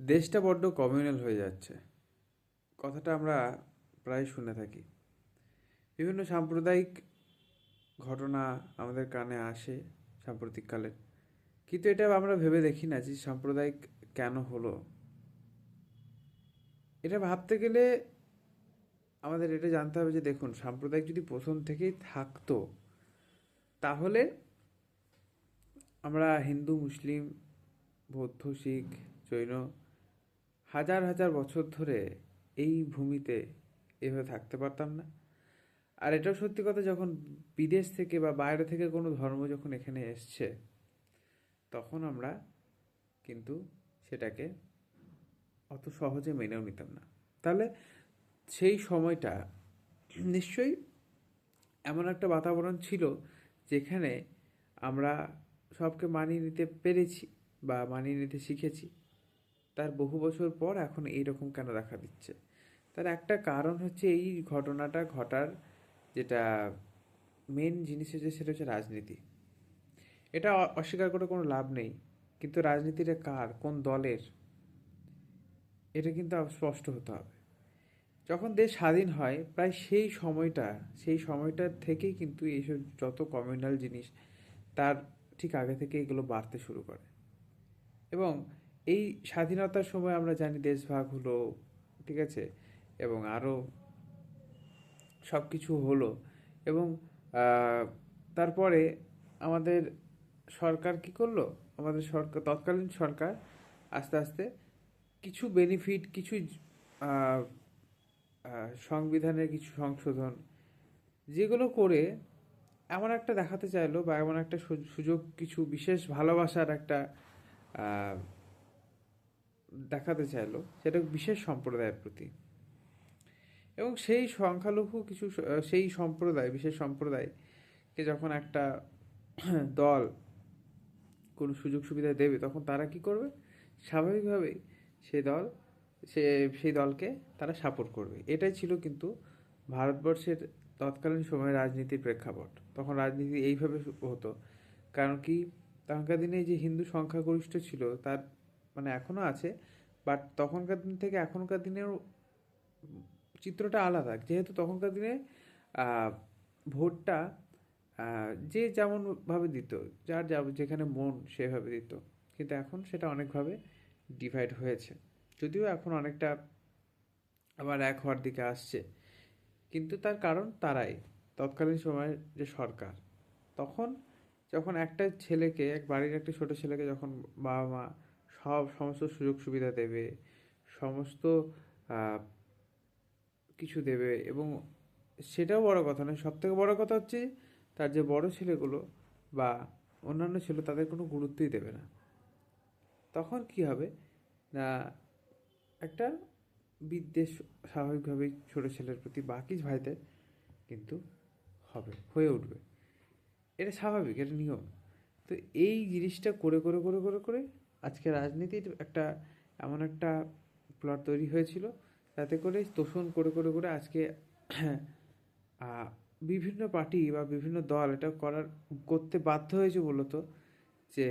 দেশটা বড্ড কমিউনাল হয়ে যাচ্ছে। কথাটা আমরা প্রায় শুনে থাকি। বিভিন্ন সাম্প্রদায়িক ঘটনা আমাদের কানে আসে সাম্প্রতিককালে। কিন্তু এটা আমরা ভেবে দেখি না যে সাম্প্রদায়িক কেন হলো। এটা ভাবতে গেলে আমাদের এটা জানতে হবে যে দেখুন, সাম্প্রদায়িক যদি প্রথম থেকেই থাকতো, তাহলে আমরা হিন্দু, মুসলিম, বৌদ্ধ, শিখ, জৈন হাজার হাজার বছর ধরে এই ভূমিতে এভাবে থাকতে পারতাম না। আর এটাও সত্যি কথা, যখন বিদেশ থেকে বা বাইরে থেকে কোনো ধর্ম যখন এখানে এসছে, তখন আমরা কিন্তু সেটাকে অত সহজে মেনেও নিতাম না। তাহলে সেই সময়টা নিশ্চয়ই এমন একটা বাতাবরণ ছিল যেখানে আমরা সবকে মানিয়ে নিতে পেরেছি বা মানিয়ে নিতে শিখেছি। তার বহু বছর পর এখন এইরকম কেন দেখা দিচ্ছে? তার একটা কারণ হচ্ছে এই ঘটনাটা ঘটার যেটা মেন জিনিস হচ্ছে সেটা হচ্ছে রাজনীতি। এটা অস্বীকার করে কোনো লাভ নেই, কিন্তু রাজনীতিটা কার, কোন দলের? এটা কিন্তু স্পষ্ট হতে হবে। যখন দেশ স্বাধীন হয়, প্রায় সেই সময়টা সেই সময়টা থেকেই কিন্তু এইসব যত কমিউনাল জিনিস, তার ঠিক আগে থেকে এগুলো বাড়তে শুরু করে। এবং এই স্বাধীনতার সময় আমরা জানি দেশভাগ হলো, ঠিক আছে? এবং আরও সব কিছু হলো। এবং তারপরে আমাদের সরকার কি করল? আমাদের সরকার তৎকালীন সরকার আস্তে আস্তে কিছু বেনিফিট কিছু সংবিধানের কিছু সংশোধন যেগুলো করে এমন একটা দেখাতে চাইলো বা এমন একটা সুযোগ, কিছু বিশেষ ভালোবাসার একটা দেখাতে চাইলো, সেটা বিশেষ সম্প্রদায়ের প্রতি। এবং সেই সংখ্যালঘু কিছু, সেই সম্প্রদায়, বিশেষ সম্প্রদায়কে যখন একটা দল কোনো সুযোগ সুবিধা দেবে, তখন তারা কি করবে? স্বাভাবিকভাবেই সে দল, সে, সেই দলকে তারা সাপোর্ট করবে। এটাই ছিল কিন্তু ভারতবর্ষের তৎকালীন সময়ে রাজনীতির প্রেক্ষাপট। তখন রাজনীতি এইভাবে হতো। কারণ কি? তখনকার দিনে যে হিন্দু সংখ্যাগরিষ্ঠ ছিল, তার মানে এখনও আছে বাট তখনকার দিন থেকে এখনকার দিনের চিত্রটা আলাদা। যেহেতু তখনকার দিনে ভোটটা যে যেমনভাবে দিত, যার যা, যেখানে মন সেভাবে দিত। কিন্তু এখন সেটা অনেকভাবে ডিভাইড হয়েছে। যদিও এখন অনেকটা আবার এক হওয়ার দিকে আসছে। কিন্তু তার কারণ তারাই। তৎকালীন সময়ের যে সরকার, তখন যখন একটা ছেলেকে, এক বাড়ির একটা ছোট ছেলেকে যখন বাবা মা সব সমস্ত সুযোগ সুবিধা দেবে, সমস্ত কিছু দেবে এবং সেটাও বড় কথা নয় সব থেকে বড় কথা হচ্ছে তার যে বড় ছেলেগুলো বা অন্যান্য ছেলে তাদের কোনো গুরুত্বই দেবে না। তখন কি হবে? না, একটা বিদ্বেষ স্বাভাবিকভাবেই ছোট ছেলের প্রতি বাকি ভাইদের কিন্তু হবে, হয়ে উঠবে। এটা স্বাভাবিক, এটা নিয়ম। তো এই জিনিসটা করে করে করে করে করে আজকে রাজনীতির একটা এমন একটা প্লট তৈরি হয়েছিল যাতে করে তোষণ করে করে করে আজকে বিভিন্ন পার্টি বা বিভিন্ন দল এটা করার, করতে বাধ্য হয়েছে মূলত যে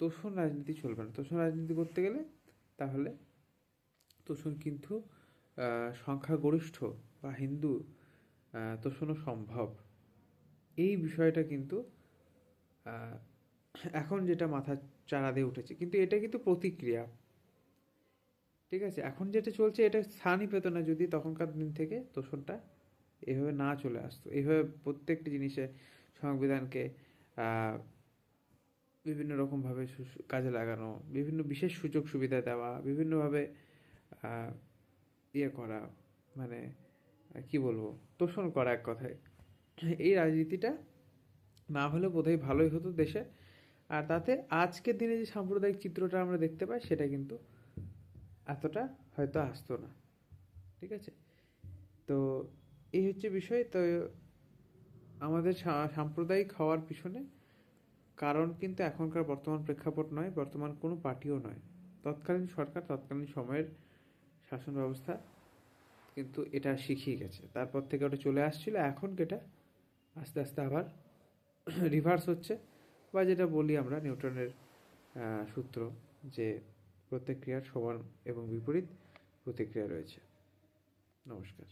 তোষণ রাজনীতি চলবে না। তোষণ রাজনীতি করতে গেলে তাহলে তোষণ কিন্তু সংখ্যাগরিষ্ঠ বা হিন্দু তোষণও সম্ভব। এই বিষয়টা কিন্তু এখন যেটা মাথা চারা দিয়ে উঠেছে। কিন্তু এটা কিন্তু প্রতিক্রিয়া। ঠিক আছে? এখন যেটা চলছে, এটা স্থানই পেত না যদি তখনকার দিন থেকে তোষণটা এভাবে না চলে আসতো। এইভাবে প্রত্যেকটি জিনিসে সংবিধানকে বিভিন্ন রকমভাবে কাজে লাগানো, বিভিন্ন বিশেষ সুযোগ সুবিধা দেওয়া, বিভিন্নভাবে ইয়ে করা মানে কি বলব? তোষণ করা এক কথায়। এই রাজনীতিটা না হলে বোধহয় ভালোই হতো দেশে। আর তাতে আজকের দিনে যে সাম্প্রদায়িক চিত্রটা আমরা দেখতে পাই, সেটা কিন্তু এতটা হয়তো আসতো না। ঠিক আছে? তো এই হচ্ছে বিষয়। তো আমাদের সাম্প্রদায়িক হওয়ার পিছনে কারণ কিন্তু এখনকার বর্তমান প্রেক্ষাপট নয়, বর্তমান কোনো পার্টিও নয়। তৎকালীন সরকার, তৎকালীন সময়ের শাসন ব্যবস্থা কিন্তু এটা শিখিয়ে গেছে। তারপর থেকে ওটা চলে আসছিল। এখন এটা আস্তে আস্তে আবার রিভার্স হচ্ছে। বা যেটা বলি আমরা নিউটনের সূত্র যে প্রত্যেক ক্রিয়ার সমান এবং বিপরীত প্রতিক্রিয়া রয়েছে। নমস্কার।